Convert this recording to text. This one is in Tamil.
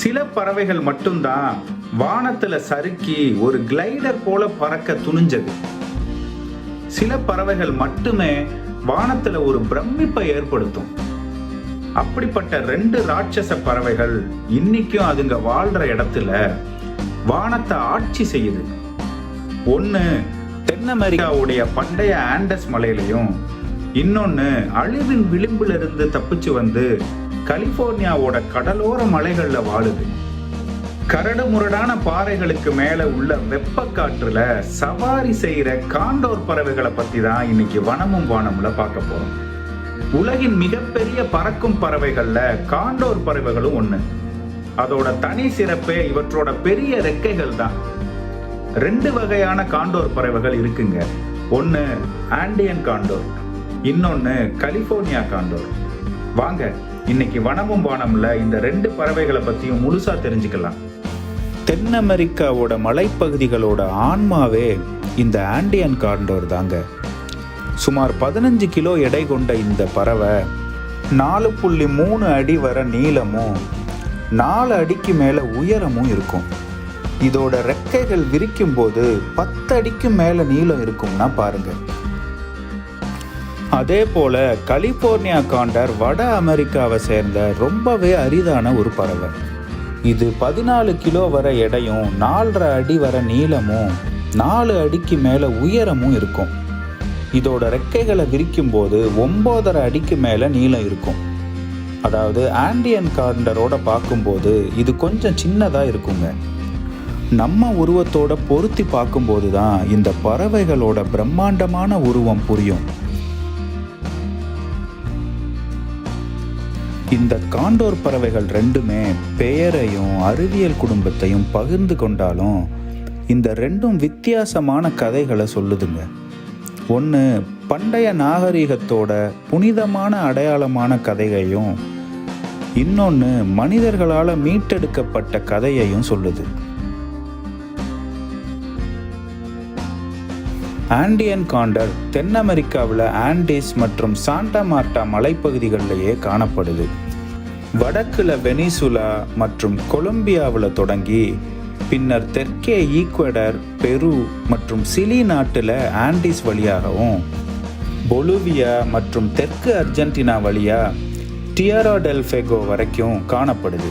சில பறவைகள் மட்டும்தான் வானத்துல சறுக்கி ஒரு கிளைடர் போல பறக்க துணிஞ்சது. சில பறவைகள் மட்டுமே வானத்துல ஒரு பிரமிப்பை ஏற்படுத்தும். அப்படிப்பட்ட ரெண்டு ராட்சச பறவைகள் இன்னைக்கும் அதுங்க வாழ்ற இடத்துல வானத்தை ஆட்சி செய்யுது. ஒன்னு தென் அமெரிக்காவுடைய பண்டைய ஆண்டஸ் மலையிலையும் இன்னொன்னு அழிவின் விளிம்பிலிருந்து தப்பிச்சு வந்து கலிபோர்னியாவோட கடலோர மலைகள்ல வாழுது. கரடு முரடான பாறைகளுக்கு மேல உள்ள வெப்ப காற்றுல சவாரி செய்யற காண்டோர் பறவைகளை பத்தி தான் இன்னைக்கு வனமும் வானம்ல பார்க்க போறோம். உலகின் மிகப்பெரிய பறக்கும் பறவைகள்ல காண்டோர் பறவைகளும் ஒண்ணு. அதோட தனி சிறப்பே இவற்றோட பெரிய ரெக்கைகள் தான். ரெண்டு வகையான காண்டோர் பறவைகள் இருக்குங்க. ஒன்னு ஆண்டியன் காண்டோர் இன்னொன்னு கலிபோர்னியா காண்டோர். வாங்க இன்னைக்கு வனமும் வானம்ல இந்த ரெண்டு பறவைகளை பத்தியும் முழுசா தெரிஞ்சுக்கலாம். தென் அமெரிக்காவோட மலைப்பகுதிகளோட ஆன்மாவே இந்த ஆண்டியன் காண்டோர் தாங்க. சுமார் பதினஞ்சு கிலோ எடை கொண்ட இந்த பறவை நாலு புள்ளி மூணு அடி வர நீளமும் நாலு அடிக்கு மேலே உயரமும் இருக்கும். இதோட ரெக்கைகள் விரிக்கும் போது பத்து அடிக்கு மேலே நீளம் இருக்கும்னா பாருங்கள் அதே போல கலிபோர்னியா காண்டர் வட அமெரிக்காவை சேர்ந்த ரொம்பவே அரிதான ஒரு பறவை. இது பதினாலு கிலோ வர எடையும் நாலரை அடி வர நீளமும் நாலு அடிக்கு மேலே உயரமும் இருக்கும். இதோட ரெக்கைகளை விரிக்கும் போது ஒம்போதரை அடிக்கு மேலே நீளம் இருக்கும். அதாவது ஆண்டியன் காண்டரோட பார்க்கும்போது இது கொஞ்சம் சின்னதாக இருக்குங்க. நம்ம உருவத்தோட பொருத்தி பார்க்கும்போது தான் இந்த பறவைகளோட பிரம்மாண்டமான உருவம் புரியும். இந்த காண்டோர் பறவைகள் ரெண்டுமே பெயரையும் அறிவியல் குடும்பத்தையும் பகிர்ந்து கொண்டாலும் இந்த ரெண்டும் வித்தியாசமான கதைகளை சொல்லுதுங்க. ஒன்று பண்டைய நாகரிகத்தோட புனிதமான அடையாளமான கதையையும் இன்னொன்று மனிதர்களால் மீட்டெடுக்கப்பட்ட கதையையும் சொல்லுது. ஆண்டியன் காண்டர் தென் அமெரிக்காவில் ஆண்டிஸ் மற்றும் சாண்டா மார்ட்டா மலைப்பகுதிகளிலேயே காணப்படுது. வடக்கில் வெனிசுலா மற்றும் கொலம்பியாவில் தொடங்கி பின்னர் தெற்கே ஈக்வடர் பெரு மற்றும் சிலி நாட்டில் ஆண்டிஸ் வழியாகவும் பொலுவியா மற்றும் தெற்கு அர்ஜென்டினா வழியாக டியரா வரைக்கும் காணப்படுது.